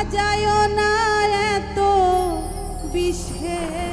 বাজায় না এত বিষের